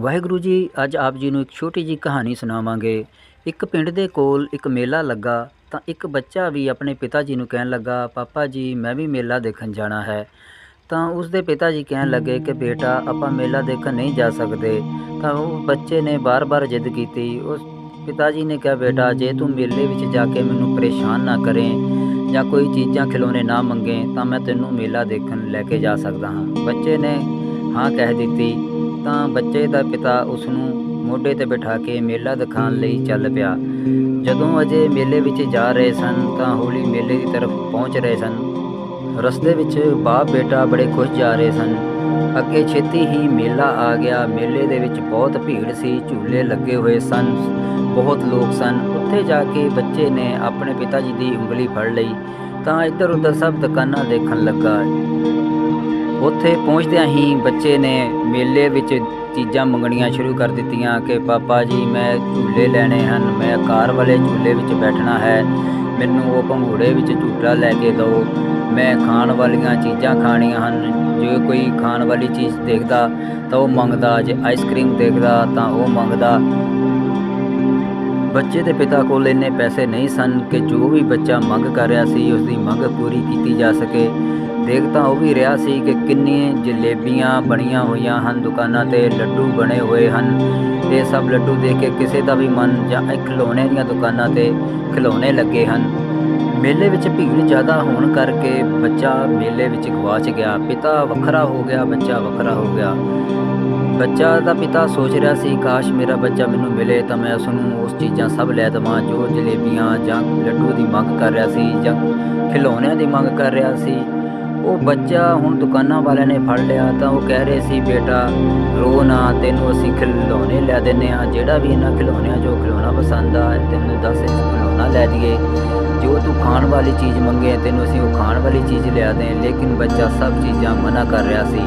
ਵਾਹਿਗੁਰੂ ਜੀ, ਅੱਜ ਆਪ ਜੀ ਨੂੰ ਇੱਕ ਛੋਟੀ ਜੀ ਕਹਾਣੀ ਸੁਣਾਵਾਂਗੇ। ਇੱਕ ਪਿੰਡ ਦੇ ਕੋਲ ਇੱਕ ਮੇਲਾ ਲੱਗਾ, ਤਾਂ ਇੱਕ ਬੱਚਾ ਵੀ ਆਪਣੇ ਪਿਤਾ ਜੀ ਨੂੰ ਕਹਿਣ ਲੱਗਾ, ਪਾਪਾ ਜੀ, ਮੈਂ ਵੀ ਮੇਲਾ ਦੇਖਣ ਜਾਣਾ ਹੈ। ਤਾਂ ਉਸ ਦੇ ਪਿਤਾ ਜੀ ਕਹਿਣ ਲੱਗੇ ਕਿ, ਬੇਟਾ, ਆਪਾਂ ਮੇਲਾ ਦੇਖਣ ਨਹੀਂ ਜਾ ਸਕਦੇ। ਤਾਂ ਉਹ ਬੱਚੇ ਨੇ ਬਾਰ-ਬਾਰ ਜਿੱਦ ਕੀਤੀ। ਉਸ ਪਿਤਾ ਜੀ ਨੇ ਕਿਹਾ, ਬੇਟਾ, ਜੇ ਤੂੰ ਮੇਲੇ ਵਿੱਚ ਜਾ ਕੇ ਮੈਨੂੰ ਪਰੇਸ਼ਾਨ ਨਾ ਕਰੇ ਜਾਂ ਕੋਈ ਚੀਜ਼ਾਂ ਖਿਲੌਣੇ ਨਾ ਮੰਗੇ, ਤਾਂ ਮੈਂ ਤੈਨੂੰ ਮੇਲਾ ਦੇਖਣ ਲੈ ਕੇ ਜਾ ਸਕਦਾ ਹਾਂ। ਬੱਚੇ ਨੇ ਹਾਂ ਕਹਿ ਦਿੱਤੀ। ਤਾਂ ਬੱਚੇ ਦਾ ਪਿਤਾ ਉਸ ਨੂੰ ਮੋਢੇ ਤੇ ਬਿਠਾ ਕੇ ਮੇਲਾ ਦਿਖਾਉਣ ਲਈ ਚੱਲ ਪਿਆ। ਜਦੋਂ ਅਜੇ ਮੇਲੇ ਵਿੱਚ ਜਾ ਰਹੇ ਸਨ ਤਾਂ ਹੌਲੀ ਮੇਲੇ ਦੀ ਤਰਫ ਪਹੁੰਚ ਰਹੇ ਸਨ। ਰਸਤੇ ਵਿੱਚ ਬਾਪ ਬੇਟਾ ਬੜੇ ਖੁਸ਼ ਜਾ ਰਹੇ ਸਨ। ਅੱਗੇ ਛੇਤੀ ਹੀ ਮੇਲਾ ਆ ਗਿਆ। ਮੇਲੇ ਦੇ ਵਿੱਚ ਬਹੁਤ ਭੀੜ ਸੀ, ਝੂਲੇ ਲੱਗੇ ਹੋਏ ਸਨ, ਬਹੁਤ ਲੋਕ ਸਨ। ਉੱਥੇ ਜਾ ਕੇ ਬੱਚੇ ਨੇ ਆਪਣੇ ਪਿਤਾ ਜੀ ਦੀ ਉਂਗਲੀ ਫੜ ਲਈ। ਤਾਂ ਇੱਧਰ ਉੱਧਰ ਸਭ ਦੁਕਾਨਾਂ ਦੇਖਣ ਲੱਗਾ। ਉੱਥੇ ਪਹੁੰਚਦਿਆਂ ਹੀ ਬੱਚੇ ਨੇ ਮੇਲੇ ਵਿੱਚ ਚੀਜ਼ਾਂ ਮੰਗਣੀਆਂ ਸ਼ੁਰੂ ਕਰ ਦਿੱਤੀਆਂ ਕਿ ਪਾਪਾ ਜੀ, ਮੈਂ ਝੂਲੇ ਲੈਣੇ ਹਨ, ਮੈਂ ਕਾਰ ਵਾਲੇ ਝੂਲੇ ਵਿੱਚ ਬੈਠਣਾ ਹੈ, ਮੈਨੂੰ ਉਹ ਭੰਗੂੜੇ ਵਿੱਚ ਝੂਟਾ ਲੈ ਕੇ ਦਿਓ। ਮੈਂ ਖਾਣ ਵਾਲੀਆਂ ਚੀਜ਼ਾਂ ਖਾਣੀਆਂ ਹਨ, ਜੇ ਕੋਈ ਖਾਣ ਵਾਲੀ ਚੀਜ਼ ਦੇਖਦਾ ਤਾਂ ਉਹ ਮੰਗਦਾ, ਜੇ ਆਈਸਕ੍ਰੀਮ ਦੇਖਦਾ ਤਾਂ ਉਹ ਮੰਗਦਾ। ਬੱਚੇ ਦੇ ਪਿਤਾ ਕੋਲ ਇੰਨੇ ਪੈਸੇ ਨਹੀਂ ਸਨ ਕਿ ਜੋ ਵੀ ਬੱਚਾ ਮੰਗ ਕਰ ਰਿਹਾ ਸੀ ਉਸ ਦੀ ਮੰਗ ਪੂਰੀ ਕੀਤੀ ਜਾ ਸਕੇ। ਦੇਖ ਤਾਂ ਉਹ ਵੀ ਰਿਹਾ ਸੀ ਕਿ ਕਿੰਨੀਆਂ ਜਲੇਬੀਆਂ ਬਣੀਆਂ ਹੋਈਆਂ ਹਨ, ਦੁਕਾਨਾਂ ਤੇ ਲੱਡੂ ਬਣੇ ਹੋਏ ਹਨ। ਇਹ ਸਭ ਲੱਡੂ ਦੇਖ ਕੇ ਕਿਸੇ ਦਾ ਵੀ ਮਨ ਜਾਂ ਇਹ ਖਿਡੌਣੇ ਦੀਆਂ ਦੁਕਾਨਾਂ ਤੇ ਖਿਲੌਣੇ ਲੱਗੇ ਹਨ। ਮੇਲੇ ਵਿੱਚ ਭੀੜ ਜ਼ਿਆਦਾ ਹੋਣ ਕਰਕੇ ਬੱਚਾ ਮੇਲੇ ਵਿੱਚ ਗਵਾਚ ਗਿਆ। ਪਿਤਾ ਵੱਖਰਾ ਹੋ ਗਿਆ, ਬੱਚਾ ਵੱਖਰਾ ਹੋ ਗਿਆ। ਬੱਚਾ ਦਾ ਪਿਤਾ ਸੋਚ ਰਿਹਾ ਸੀ, ਕਾਸ਼ ਮੇਰਾ ਬੱਚਾ ਮੈਨੂੰ ਮਿਲੇ ਤਾਂ ਮੈਂ ਉਸ ਨੂੰ ਉਸ ਚੀਜ਼ਾਂ ਸਭ ਲੈ ਦੇਵਾਂ, ਜੋ ਜਲੇਬੀਆਂ ਜਾਂ ਲੱਡੂ ਦੀ ਮੰਗ ਕਰ ਰਿਹਾ ਸੀ ਜਾਂ ਖਿਲੌਣਿਆਂ ਦੀ ਮੰਗ ਕਰ ਰਿਹਾ ਸੀ। ਉਹ ਬੱਚਾ ਹੁਣ ਦੁਕਾਨਾਂ ਵਾਲਿਆਂ ਨੇ ਫੜ ਲਿਆ ਤਾਂ ਉਹ ਕਹਿ ਰਹੇ ਸੀ, ਬੇਟਾ, ਰੋ ਨਾ, ਤੈਨੂੰ ਅਸੀਂ ਖਿਡੌਣੇ ਲੈ ਦਿੰਨੇ ਆ ਜਿਹੜਾ ਵੀ ਇਹਨਾਂ ਖਿਡੌਣਿਆਂ ਜੋ ਖਿਡੌਣਾ ਪਸੰਦ ਆ ਤੈਨੂੰ 10 ਇੰਚ ਖਿਡੌਣਾ ਲੈ ਦਈਏ ਜੋ ਤੂੰ ਖਾਣ ਵਾਲੀ ਚੀਜ਼ ਮੰਗੇ, ਤੈਨੂੰ ਅਸੀਂ ਉਹ ਖਾਣ ਵਾਲੀ ਚੀਜ਼ ਲਿਆ ਦੇ। ਲੇਕਿਨ ਬੱਚਾ ਸਭ ਚੀਜ਼ਾਂ ਮਨਾ ਕਰ ਰਿਹਾ ਸੀ।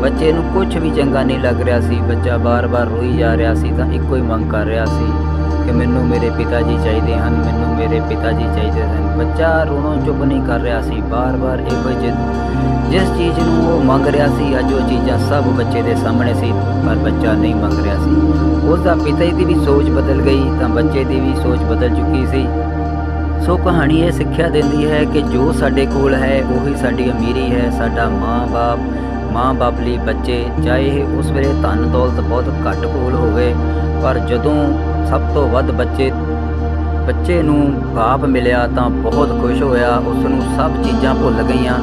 ਬੱਚੇ ਨੂੰ ਕੁਝ ਵੀ ਚੰਗਾ ਨਹੀਂ ਲੱਗ ਰਿਹਾ ਸੀ। ਬੱਚਾ ਬਾਰ-ਬਾਰ ਰੋਈ ਜਾ ਰਿਹਾ ਸੀ ਤਾਂ ਇੱਕੋ ਹੀ ਮੰਗ ਕਰ ਰਿਹਾ ਸੀ। ਕਿ ਮੈਨੂੰ ਮੇਰੇ ਪਿਤਾ ਜੀ ਚਾਹੀਦੇ ਹਨ, ਮੈਨੂੰ ਮੇਰੇ ਪਿਤਾ ਜੀ ਚਾਹੀਦੇ ਹਨ ਬੱਚਾ ਰੋਣੋਂ ਚੁੱਪ ਨਹੀਂ ਕਰ ਰਿਹਾ ਸੀ। ਬਾਰ-ਬਾਰ ਇਹੋ ਹੀ ਜਿੱਦ ਜਿਸ ਚੀਜ਼ ਨੂੰ ਉਹ ਮੰਗ ਰਿਹਾ ਸੀ, ਅੱਜ ਉਹ ਚੀਜ਼ਾਂ ਸਭ ਬੱਚੇ ਦੇ ਸਾਹਮਣੇ ਸੀ, ਪਰ ਬੱਚਾ ਨਹੀਂ ਮੰਗ ਰਿਹਾ ਸੀ। ਉਸ ਦਾ ਪਿਤਾ ਦੀ ਵੀ ਸੋਚ ਬਦਲ ਗਈ, ਤਾਂ ਬੱਚੇ ਦੀ ਵੀ ਸੋਚ ਬਦਲ ਚੁੱਕੀ ਸੀ। ਸੋ ਕਹਾਣੀ ਇਹ ਸਿੱਖਿਆ ਦਿੰਦੀ ਹੈ ਕਿ ਜੋ ਸਾਡੇ ਕੋਲ ਹੈ, ਉਹੀ ਸਾਡੀ ਅਮੀਰੀ ਹੈ। ਸਾਡਾ ਮਾਂ-ਬਾਪ ਮਾਂ-ਬਾਪ ਲਈ ਬੱਚੇ, ਚਾਹੇ ਉਸ ਵੇਲੇ ਧਨ ਦੌਲਤ ਬਹੁਤ ਘੱਟ ਕੋਲ ਹੋਵੇ, ਪਰ ਜਦੋਂ ਸਭ ਤੋਂ ਵੱਧ ਬੱਚੇ ਬੱਚੇ ਨੂੰ ਬਾਪ ਮਿਲਿਆ ਤਾਂ ਬਹੁਤ ਖੁਸ਼ ਹੋਇਆ। ਉਸ ਨੂੰ ਸਭ ਚੀਜ਼ਾਂ ਭੁੱਲ ਗਈਆਂ।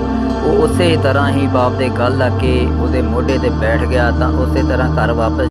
ਉਹ ਉਸੇ ਤਰ੍ਹਾਂ ਹੀ ਬਾਪ ਦੇ ਗੱਲ ਲਾ ਕੇ ਉਹਦੇ ਮੋਢੇ ਤੇ ਬੈਠ ਗਿਆ ਤਾਂ ਉਸੇ ਤਰ੍ਹਾਂ ਘਰ ਵਾਪਸ